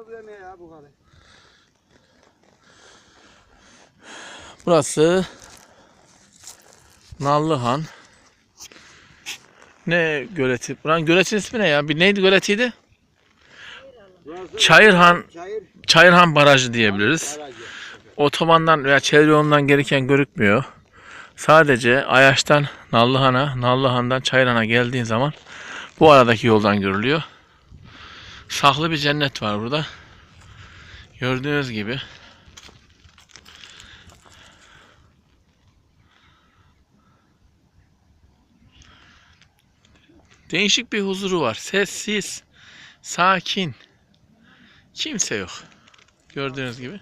yapmadı ne ya bu kadar? Burası Nallıhan. Ne göleti? Buranın göletin ismi ne ya? Bir neydi göletiydi? Çayırhan Çayır Çayırhan Barajı diyebiliriz. Otobandan veya çevre yolundan gelirken görükmüyor. Sadece Ayaş'tan Nallıhan'a, Nallıhan'dan Çayırhan'a geldiğin zaman bu aradaki yoldan görülüyor. Saklı bir cennet var burada. Gördüğünüz gibi. Değişik bir huzuru var. Sessiz, sakin. Kimse yok. Gördüğünüz gibi.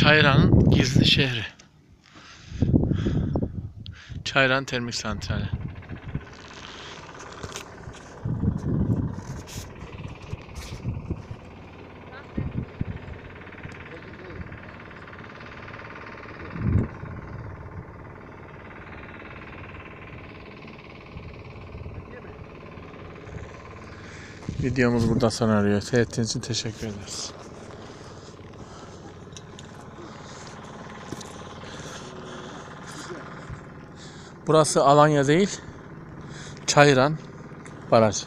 Çayran'ın gizli şehri. Çayran Termik Santrali. Videomuz burada sona eriyor. Seyrettiğiniz için teşekkür ederiz. Burası Alanya değil, Çayıran Baraj.